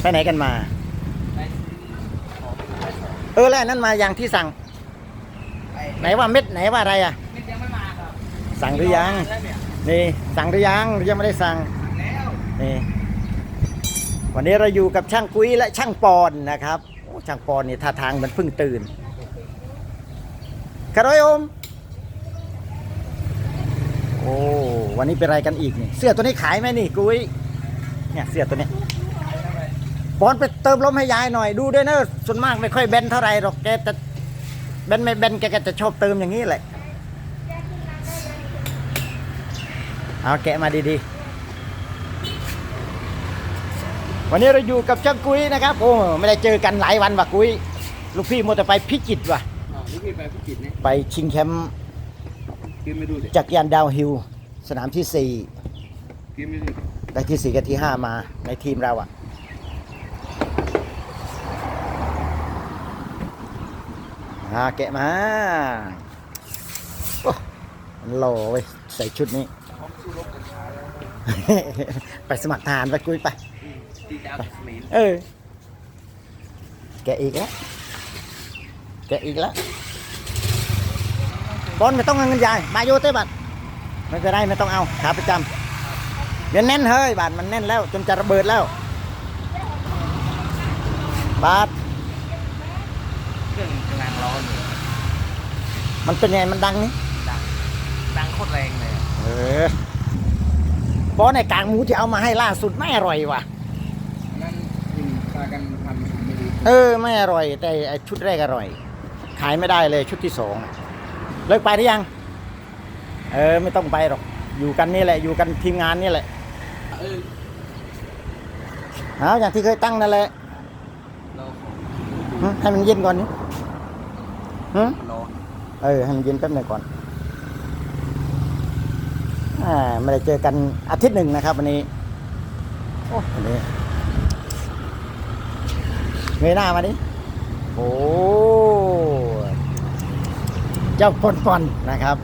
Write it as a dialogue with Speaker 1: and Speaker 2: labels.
Speaker 1: ไปไหนกันมา
Speaker 2: ไปซื้อของไปส่ง
Speaker 1: เออแล้วอันนั่นมาอย่างที่สั่ง
Speaker 2: ไป
Speaker 1: ไหนว่าเม็ดไหนว่าอะไรอะ
Speaker 2: ไม่ยังไม่มาครับ
Speaker 1: สั่งหรือยัง
Speaker 2: แล้วเนี่ย
Speaker 1: นี่สั่งหรือยังหรือยังไม่ได้สั่ง
Speaker 2: แล้ว
Speaker 1: นี่วันนี้เราอยู่กับช่างกุ้ยและช่างปอนนะครับโอ้ช่างปอนนี่ท่าทางเหมันเพิ่งตื่นคารอยโอมโอ้วันนี้เป็นอะไรกันอีกนี่เสื้อตัวนี้ขายไหมนี่กุ้ยเนี่ยเสื้อตัวเนี้ ยปอนไปเติมลมให้ยายหน่อยดูด้วยนะส่วนมากไม่ค่อยแบนเท่าไหร่หรอกแกจะแบนไม่แบนแกก็จะชอบเติมอย่างนี้แหละเอาแกะมาดีๆ วันนี้เราอยู่กับช่างกุ้ยนะครับโอ้ไม่ได้เจอกันหลายวันว่ะกุ้ยลูกพี่มัวแต่ไปพิจิตรว่ะ
Speaker 2: อ๋อนี่พี่ไปภูเก็ตเนี่ย
Speaker 1: ไปชิงแชมป์
Speaker 2: กินไม่ดูเลย
Speaker 1: จักรยานดาวน์ฮิลล์สนามที่
Speaker 2: กินไม่ดูเลย
Speaker 1: 4ได้ที่4กับที่5มาในทีมเราอะ อ่าแกะมาโอ้มันหล่อเว้ยใส่ชุดนี้
Speaker 2: พร้อมสู้รบกันช้าแล้ว
Speaker 1: ไปสมัครทหารไปกุ้ยไป
Speaker 2: ตีดาวสมิน
Speaker 1: เออ แกะอีกแล้วแกะอีกแล้วบอลไม่ต้องเอาเงินยายมาโยเต้บัตรไม่เป็นไรไม่ต้องเอาขาประจำเดี๋ยวแน่นเฮ้ยบาทมันแน่นแล้ว จนจะระเบิดแล้ว บาท
Speaker 2: เครื่องกำลังร้อนอยู่
Speaker 1: มันเป็นไงมันดังนี่
Speaker 2: ดังดังโคตรแรงเลยอะ
Speaker 1: เออบอลในกลางหมูที่เอามาให้ล่าสุดไม่อร่อยว่ะ
Speaker 2: นั่นยิงพากันทำไม่ดี
Speaker 1: เออ ไม่อร่อย แต่ไอ้ชุดแรกอร่อย ขายไม่ได้เลยชุดที่สองเลิกไปหรือยัง เออ ไม่ต้องไปหรอก อยู่กันนี่แหละ อยู่กันทีมงานนี่แหละ
Speaker 2: เออ
Speaker 1: เอาอย่างที่เคยตั้งนั่นแหละ
Speaker 2: เรา
Speaker 1: หึให้มันเย็นก่อนนี่ หึ
Speaker 2: ร้อน
Speaker 1: เออให้มันเย็นแป๊บหนึงก่อนอ่าไม่ได้เจอกันอาทิตย์หนึ่งนะครับ วันนี้โอ้วันนี้เงยหน้ามาดิโอ้เจ้าปอนปอนนะครับ